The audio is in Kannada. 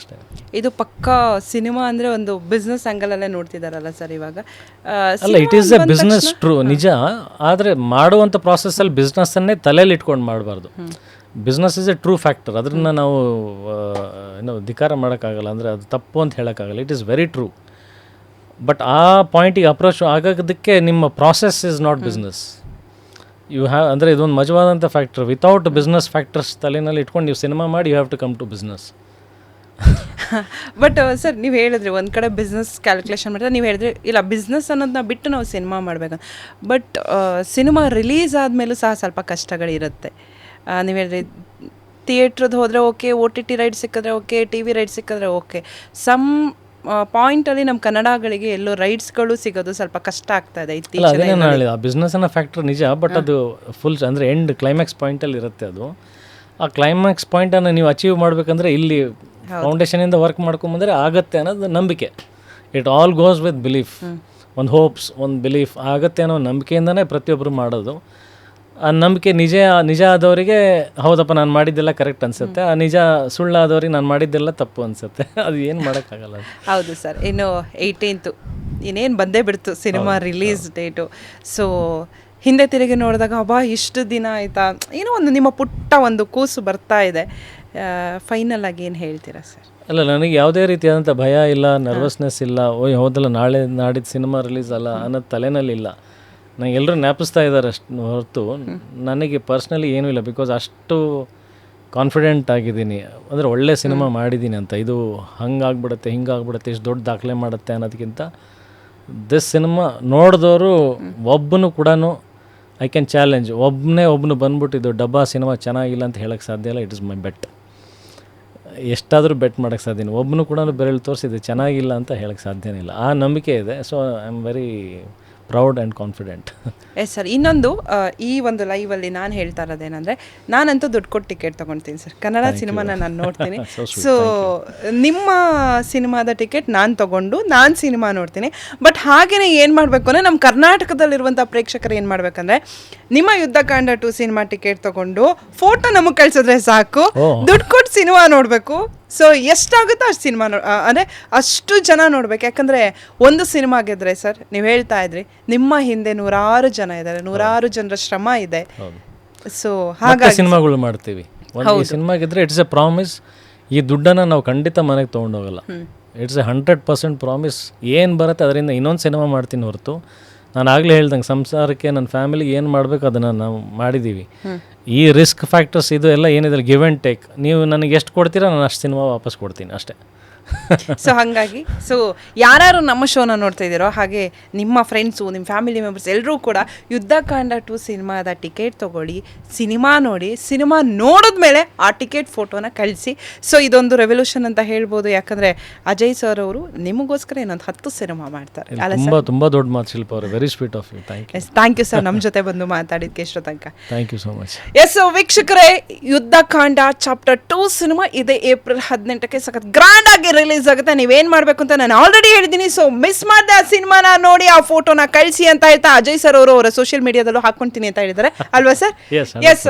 ಅಷ್ಟೇ. ಇದು ಪಕ್ಕ ಸಿನಿಮಾ ಅಂದ್ರೆ ಒಂದು ಬಿಸ್ನೆಸ್ ಆ್ಯಂಗಲಲ್ಲೇ ನೋಡ್ತಿದಾರಲ್ಲ ಸರ್ ಇವಾಗ. ಆ, ಅಲ್ಲ it is a and business true ನಿಜ. ಆದರೆ ಮಾಡುವಂಥ ಪ್ರಾಸೆಸ್ಸಲ್ಲಿ ಬಿಸ್ನೆಸ್ಸನ್ನೇ ತಲೆಯಲ್ಲಿ ಇಟ್ಕೊಂಡು ಮಾಡಬಾರ್ದು. Business is a true factor ಅದನ್ನು ನಾವು ಆ, ಏನು ಧಿಕಾರ ಮಾಡೋಕ್ಕಾಗಲ್ಲ ಅಂದರೆ ಅದು ತಪ್ಪು ಅಂತ ಹೇಳೋಕ್ಕಾಗಲ್ಲ. It is very true but ಆ ಪಾಯಿಂಟಿಗೆ ಅಪ್ರೋಚ್ ಆಗೋದಕ್ಕೆ ನಿಮ್ಮ process is not business you have ಅಂದರೆ ಇದೊಂದು ಮಜವಾದಂಥ ಫ್ಯಾಕ್ಟರ್ ವಿತೌಟ್ ಬಿಸ್ನೆಸ್ ಫ್ಯಾಕ್ಟರ್ಸ್ ತಲೆನಲ್ಲಿ ಇಟ್ಕೊಂಡು ನೀವು ಸಿನಿಮಾ ಮಾಡಿ you have to come to business but sir ನೀವು ಹೇಳಿದ್ರಿ ಒಂದು ಕಡೆ ಬಿಸ್ನೆಸ್ ಕ್ಯಾಲ್ಕುಲೇಷನ್ ಮಾಡಿದ್ರೆ ನೀವು ಹೇಳಿದ್ರಿ ಇಲ್ಲ ಬಿಸ್ನೆಸ್ ಅನ್ನೋದನ್ನ ಬಿಟ್ಟು ನಾವು ಸಿನಿಮಾ ಮಾಡಬೇಕು ಬಟ್ ಸಿನಿಮಾ ರಿಲೀಸ್ ಆದಮೇಲೂ ಸಹ ಸ್ವಲ್ಪ ಕಷ್ಟಗಳಿರುತ್ತೆ. ನೀವು ಹೇಳಿದ್ರಿ ಥಿಯೇಟ್ರದ್ದು ಹೋದರೆ okay O T T right ಸಿಕ್ಕಿದ್ರೆ ಓಕೆ ಟಿ ವಿ ರೈಟ್ ಸಿಕ್ಕಿದ್ರೆ ಓಕೆ ಸಮ್ ಪಾಯಿಂಟಲ್ಲಿ ನಮ್ಮ ಕನ್ನಡಗಳಿಗೆ ಎಲ್ಲೋ ರೈಟ್ಸ್ಗಳು ಸಿಗೋದು ಸ್ವಲ್ಪ ಕಷ್ಟ ಆಗ್ತಾ ಇದೆ ಇತ್ತೀಚೆಗೆ ಬಿಸ್ನೆಸ್ ಅನ್ನೋ ಫ್ಯಾಕ್ಟರ್ ನಿಜ ಬಟ್ ಅದು ಫುಲ್ ಅಂದರೆ ಎಂಡ್ ಕ್ಲೈಮ್ಯಾಕ್ಸ್ ಪಾಯಿಂಟಲ್ಲಿ ಇರುತ್ತೆ ಅದು. ಆ ಕ್ಲೈಮ್ಯಾಕ್ಸ್ ಪಾಯಿಂಟನ್ನು ನೀವು ಅಚೀವ್ ಮಾಡಬೇಕಂದ್ರೆ ಇಲ್ಲಿ ಫೌಂಡೇಶನಿಂದ ವರ್ಕ್ ಮಾಡ್ಕೊಂಬಂದರೆ ಆಗತ್ತೆ ಅನ್ನೋದು ನಂಬಿಕೆ. It all goes with belief ಒಂದು ಹೋಪ್ಸ್ ಒಂದು ಬಿಲೀಫ್ ಆಗತ್ತೆ ಅನ್ನೋ ನಂಬಿಕೆಯಿಂದನೇ ಪ್ರತಿಯೊಬ್ಬರು ಮಾಡೋದು. ಆ ನಂಬಿಕೆ ನಿಜ ನಿಜ ಆದವರಿಗೆ ಹೌದಪ್ಪ ನಾನು ಮಾಡಿದ್ದೆಲ್ಲ ಕರೆಕ್ಟ್ ಅನಿಸುತ್ತೆ. ಆ ನಿಜ ಸುಳ್ಳಾದವ್ರಿಗೆ ನಾನು ಮಾಡಿದ್ದೆಲ್ಲ ತಪ್ಪು ಅನಿಸುತ್ತೆ. ಅದು ಏನು ಮಾಡೋಕ್ಕಾಗಲ್ಲ. ಹೌದು ಸರ್. ಇನ್ನು ಏಯ್ಟೀನ್ತು ಇನ್ನೇನು ಬಂದೇ ಬಿಡ್ತು ಸಿನಿಮಾ ರಿಲೀಸ್ ಡೇಟು ಸೊ ಹಿಂದೆ ತಿರುಗಿ ನೋಡಿದಾಗ ಅಬ್ಬಾ ಇಷ್ಟು ದಿನ ಆಯಿತಾ? ಏನೋ ಒಂದು ನಿಮ್ಮ ಪುಟ್ಟ ಒಂದು ಕೂಸು ಬರ್ತಾ ಇದೆ. ಫೈನಲ್ ಆಗಿ ಏನು ಹೇಳ್ತೀರಾ ಸರ್ ಅಲ್ಲ, ನನಗೆ ಯಾವುದೇ ರೀತಿಯಾದಂಥ ಭಯ ಇಲ್ಲ ನರ್ವಸ್ನೆಸ್ ಇಲ್ಲ, ಓಯ್, ಹೌದಲ್ಲ, ನಾಳೆ ನಾಡಿದ್ದು ಸಿನಿಮಾ ರಿಲೀಸ್ ಅಲ್ಲ ಅನ್ನೋದು ತಲೆನಲ್ಲಿ ಇಲ್ಲ. ನಂಗೆ ಎಲ್ಲರೂ ಜ್ಞಾಪಿಸ್ತಾ ಇದ್ದಾರೆ ಅಷ್ಟು ಹೊರತು. ನನಗೆ ಪರ್ಸ್ನಲಿ ಏನೂ ಇಲ್ಲ ಬಿಕಾಸ್ ಅಷ್ಟು ಕಾನ್ಫಿಡೆಂಟ್ ಆಗಿದ್ದೀನಿ. ಅಂದರೆ ಒಳ್ಳೆ ಸಿನಿಮಾ ಮಾಡಿದ್ದೀನಿ ಅಂತ. ಇದು ಹಂಗಾಗ್ಬಿಡುತ್ತೆ, ಹಿಂಗಾಗ್ಬಿಡುತ್ತೆ, ಇಷ್ಟು ದೊಡ್ಡ ದಾಖಲೆ ಮಾಡುತ್ತೆ ಅನ್ನೋದಕ್ಕಿಂತ ದಿಸ್ ಸಿನಿಮಾ ನೋಡಿದವರು ಒಬ್ಬನು ಕೂಡ ಐ ಕ್ಯಾನ್ ಚಾಲೆಂಜ್ ಒಬ್ಬನೇ ಒಬ್ಬನು ಬಂದ್ಬಿಟ್ಟು ಇದು ಡಬ್ಬಾ ಸಿನಿಮಾ ಚೆನ್ನಾಗಿಲ್ಲ ಅಂತ ಹೇಳೋಕ್ಕೆ ಸಾಧ್ಯ ಇಲ್ಲ ಇಟ್ ಇಸ್ ಮೈ ಬೆಟ್ ಎಷ್ಟಾದರೂ ಬೆಟ್ ಮಾಡೋಕ್ಕೆ ಸಾಧ್ಯ ಒಬ್ಬನು ಕೂಡ ಬೆರಳು ತೋರಿಸಿದೆ ಚೆನ್ನಾಗಿಲ್ಲ ಅಂತ ಹೇಳಕ್ಕೆ ಸಾಧ್ಯನೇ ಇಲ್ಲ. ಆ ನಂಬಿಕೆ ಇದೆ. So I am very proud and confident. Yes sir ಇನ್ನೊಂದು ಆ, ಈ ಒಂದು ಲೈವಲ್ಲಿ ನಾನು ಹೇಳ್ತಾ ಇರೋದೇನೆಂದರೆ ನಾನಂತೂ ದುಡ್ಡು ಕೊಟ್ಟು ಟಿಕೆಟ್ ತೊಗೊಳ್ತೀನಿ ಸರ್. ಕನ್ನಡ ಸಿನಿಮಾನ ನಾನು ನೋಡ್ತೀನಿ. So sweet, ಸೊ ನಿಮ್ಮ ಸಿನಿಮಾದ ಟಿಕೆಟ್ ನಾನು ತಗೊಂಡು ನಾನು ಸಿನಿಮಾ ನೋಡ್ತೀನಿ. ಬಟ್ ಹಾಗೆಯೇ ಏನು ಮಾಡಬೇಕು ಅಂದರೆ ನಮ್ಮ ಕರ್ನಾಟಕದಲ್ಲಿರುವಂಥ ಪ್ರೇಕ್ಷಕರು ಏನು ಮಾಡಬೇಕಂದ್ರೆ ನಿಮ್ಮ ಯುದ್ಧಕಾಂಡ ಟು ಸಿನಿಮಾ ಟಿಕೆಟ್ ತಗೊಂಡು ಫೋಟೋ ನಮಗೆ ಕಳ್ಸಿದ್ರೆ ಸಾಕು. ಓ. ದುಡ್ಡು ಕೊಟ್ಟು ಸಿನಿಮಾ ನೋಡಬೇಕು. ಸೊ ಎಷ್ಟಾಗುತ್ತೋ ಅಷ್ಟು ಸಿನಿಮಾ ನೋ ಅಂದರೆ ಅಷ್ಟು ಜನ ನೋಡ್ಬೇಕು. ಯಾಕಂದರೆ ಒಂದು ಸಿನಿಮಾ ಗೆದ್ರೆ ಸರ್ ನೀವು ಹೇಳ್ತಾ ಇದ್ರಿ ನಿಮ್ಮ ಹಿಂದೆ ನೂರಾರು ಜನ ಇದ್ದಾರೆ ನೂರಾರು ಜನರ ಶ್ರಮ ಇದೆ. ಸೊ ಹಾಗಾಗಿ ಸಿನಿಮಾಗಳು ಮಾಡ್ತೀವಿ. ಒಂದು ಸಿನಿಮಾ ಸಿನಿಮಾಗಿದ್ರೆ ಇಟ್ಸ್ ಎ ಪ್ರಾಮಿಸ್ ಈ ದುಡ್ಡನ್ನು ನಾವು ಖಂಡಿತ ಮನೆಗೆ ತೊಗೊಂಡೋಗಲ್ಲ it's a hundred percent promise ಏನು ಬರುತ್ತೆ ಅದರಿಂದ ಇನ್ನೊಂದು ಸಿನಿಮಾ ಮಾಡ್ತೀನಿ ಹೊರತು. ನಾನು ಆಗಲೇ ಹೇಳ್ದಂಗೆ ಸಂಸಾರಕ್ಕೆ ನನ್ನ ಫ್ಯಾಮಿಲಿಗೆ ಏನು ಮಾಡಬೇಕು ಅದನ್ನು ನಾವು ಮಾಡಿದ್ದೀವಿ. ಈ ರಿಸ್ಕ್ ಫ್ಯಾಕ್ಟರ್ಸ್ ಇದು ಎಲ್ಲ ಏನಿದೆ ಗಿವ್ ಆ್ಯಂಡ್ ಟೇಕ್. ನೀವು ನನಗೆ ಎಷ್ಟು ಕೊಡ್ತೀರಾ ನಾನು ಅಷ್ಟು ಸಿನಿಮಾ ವಾಪಸ್ ಕೊಡ್ತೀನಿ ಅಷ್ಟೇ. ಸೊ ಹಾಗಾಗಿ ಸೊ ಯಾರು ನಮ್ಮ ಶೋನ ನೋಡ್ತಾ ಇದ್ದೀರೋ ಹಾಗೆ ನಿಮ್ಮ ಫ್ರೆಂಡ್ಸು ನಿಮ್ಮ ಫ್ಯಾಮಿಲಿ ಮೆಂಬರ್ಸ್ ಎಲ್ಲರೂ ಕೂಡ ಯುದ್ಧ ಕಾಂಡ ಟು ಸಿನಿಮಾದ ಟಿಕೆಟ್ ತೊಗೊಳ್ಳಿ ಸಿನಿಮಾ ನೋಡಿ ಸಿನಿಮಾ ನೋಡಿದ್ಮೇಲೆ ಆ ಟಿಕೆಟ್ ಫೋಟೋನ ಕಳಿಸಿ. ಸೊ ಇದೊಂದು ರೆವಲ್ಯೂಷನ್ ಅಂತ ಹೇಳ್ಬೋದು. ಯಾಕಂದರೆ ಅಜಯ್ ಸರ್ ಅವರು ನಿಮಗೋಸ್ಕರ ಇನ್ನೊಂದು ಹತ್ತು ಸಿನಿಮಾ ಮಾಡ್ತಾರೆ. ಅಲ್ಲ ತುಂಬ ದೊಡ್ಡ ಮಾತು ಶಿಲ್ಪ ಅವರು. Very sweet of you thank you yes thank you sir ನಮ್ಮ ಜೊತೆ ಬಂದು ಮಾತಾಡಿದ್ಕೆ ಎಷ್ಟು ತನಕ thank you so much yes ವೀಕ್ಷಕರೇ ಯುದ್ಧಕಾಂಡ ಚಾಪ್ಟರ್ ಟೂ ಸಿನಿಮಾ ಇದೆ ಏಪ್ರಿಲ್ ಹದಿನೆಂಟಕ್ಕೆ ಸಖತ್ ಗ್ರ್ಯಾಂಡ್ ಆಗಿ ರಿಲೀಸ್ ಆಗುತ್ತೆ. ನೀವೇನ್ ಮಾಡ್ಬೇಕು ಅಂತ ನಾನು ಆಲ್ರೆಡಿ ಹೇಳಿದ್ದೀನಿ. ಸೊ ಮಿಸ್ ಮಾಡಿದೆ ಆ ಸಿನಿಮಾನ ನೋಡಿ ಆ ಫೋಟೋನ ಕಳಿಸಿ ಅಂತ ಹೇಳ್ತಾ ಅಜಯ್ ಸರ್ ಅವರು ಅವರ ಸೋಷಿಯಲ್ ಮೀಡಿಯಾದಲ್ಲೂ ಹಾಕೊಂತೀನಿ ಅಂತ ಹೇಳಿದ್ದಾರೆ. ಅಲ್ವಾ ಸರ್ ಎಸ್